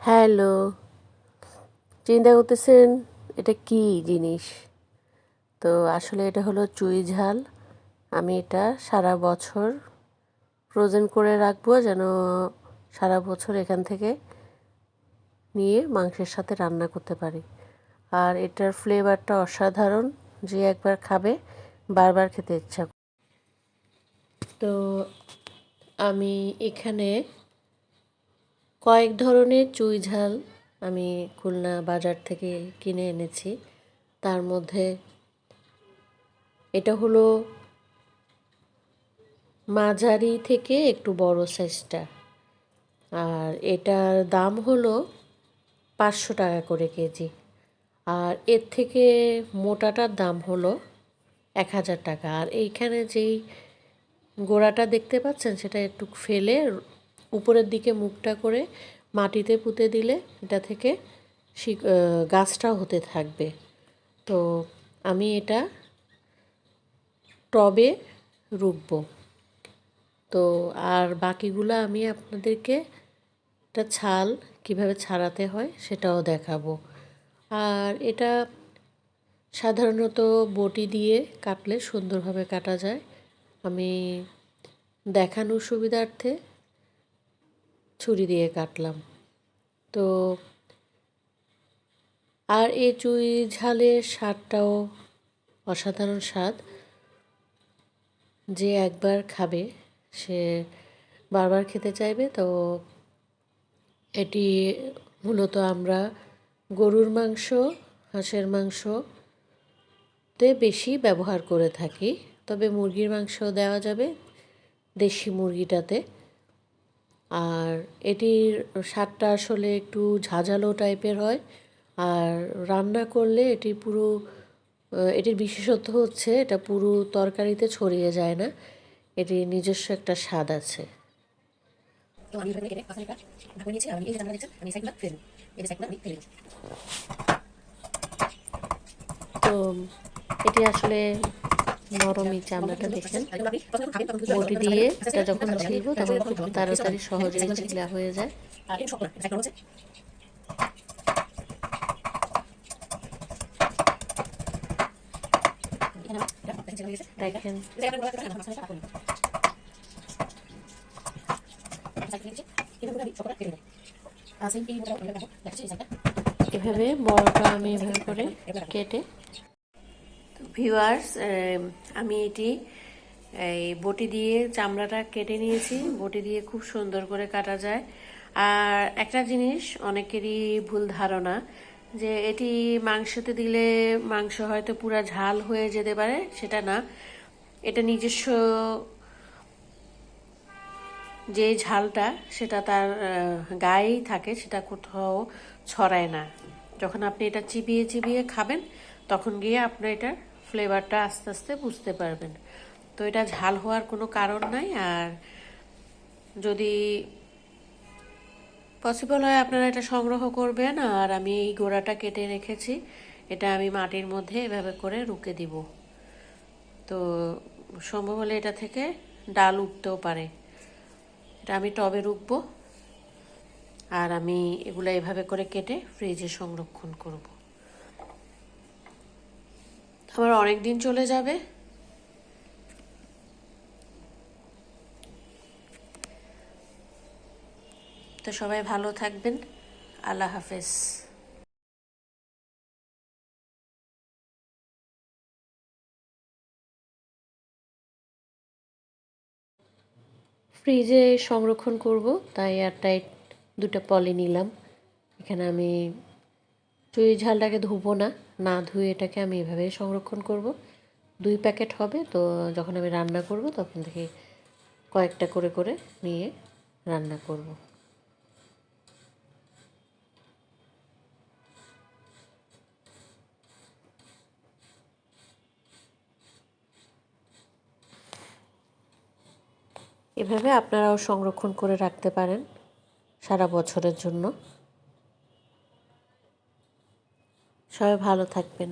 Hello, চিন্তা করতেছেন এটা কি জিনিস? তো আসলে এটা হলো চুই ঝাল। আমি এটা সারা বছর ফ্রোজেন করে রাখব যেন সারা বছর এখান থেকে নিয়ে মাংসের সাথে রান্না করতে পারি। আর এটার ফ্লেভারটা অসাধারণ, যে একবার খাবে বারবার খেতে ইচ্ছা তো আমি এখানে কয়েক ধরনের চুই ঝাল আমি খুলনা বাজার থেকে কিনে এনেছি। তার মধ্যে এটা হলো মাঝারি থেকে একটু বড় সাইজটা আর এটার দাম হলো পাঁচশো টাকা করে কেজি। আর এর থেকে মোটাটার দাম হলো এক হাজার টাকা। আর এইখানে যেই গোড়াটা দেখতে পাচ্ছেন সেটা একটু ফেলে উপরের দিকে মুখটা করে মাটিতে পুঁতে দিলে এটা থেকে গাছটাও হতে থাকবে। তো আমি এটা টবে রুখব। তো আর বাকিগুলো আমি আপনাদেরকে এটা ছাল কীভাবে ছাড়াতে হয় সেটাও দেখাবো। আর এটা সাধারণত বটি দিয়ে কাটলে সুন্দরভাবে কাটা যায়। আমি দেখানোর সুবিধার্থে ছুরি দিয়ে কাটলাম। তো আর এই চুই ঝালের স্বাদটাও অসাধারণ স্বাদ। যে একবার খাবে, সে বারবার খেতে চাইবে, তো এটি মূলত আমরা গরুর মাংস, হাঁসের মাংসতে বেশি ব্যবহার করে থাকি। তবে মুরগির মাংস দেওয়া যাবে, দেশি মুরগিটাতে। আর এটির স্বাদটা আসলে একটু ঝাঁঝালো টাইপের হয়। আর রান্না করলে এটি পুরো এটির বিশেষত্ব হচ্ছে এটা পুরো তরকারিতে ছড়িয়ে যায় না। এটির নিজস্ব একটা স্বাদ আছে। তো আমি এখানে কেটে পাখালিটা ঢাকা নিয়েছি আমি এই যে দেখছেন আমি সাইডগুলো ফেলে দেবো এই সাইডগুলো আমি ফেলে তো এটি আসলে নরমই চামড়াটা দেখেন। বটি দিয়ে এটা যখন ছিলব তখন খুব তাড়াতাড়ি সহজে ছিলা হয়ে যায়। এই দেখেন। এভাবে বড়টা আমি এভাবে করে কেটে ভিউয়ার্স আমি এটি, এই বটি দিয়ে চামড়াটা কেটে নিয়েছি। বটি দিয়ে খুব সুন্দর করে কাটা যায়। আর একটা জিনিস, অনেকেরই ভুল ধারণা, যে এটি মাংসতে দিলে মাংস হয়তো পুরা ঝাল হয়ে যেতে পারে, সেটা না। এটা নিজস্ব যে ঝালটা, সেটা তার গায়েই থাকে, সেটা কোথাও ছড়ায় না। যখন আপনি এটা চিবিয়ে চিবিয়ে খাবেন, তখন গিয়ে আপনার এটার ফ্লেভারটা আস্তে আস্তে বুঝতে পারবেন। তো এটা ঝাল হওয়ার কোনো কারণ নাই, আর যদি পসিবল হয় আপনারা এটা সংগ্রহ করবেন, আর আমি এই গোড়াটা কেটে রেখেছি। এটা আমি মাটির মধ্যে এভাবে করে রুকে দিব। তো সম্ভব হলে এটা থেকে ডাল উঠতেও পারে। এটা আমি টবে রুখবো, আর আমি এগুলো এভাবে করে কেটে ফ্রিজে সংরক্ষণ করব। আমার অনেক দিন চলে যাবে। তো সবাই ভালো থাকবেন। আল্লাহ হাফেজ। ফ্রিজে সংরক্ষণ করব, তাই এয়ারটাইট দুটো পলি নিলাম। এখানে আমি চুই ঝালটাকে ধুবো না না ধুয়ে এটাকে আমি এভাবেই সংরক্ষণ করব। দুই প্যাকেট হবে, তো যখন আমি রান্না করব তখন থেকে কয়েকটা করে করে নিয়ে রান্না করব। এভাবে আপনারাও সংরক্ষণ করে রাখতে পারেন সারা বছরের জন্য। সবাই ভালো থাকবেন।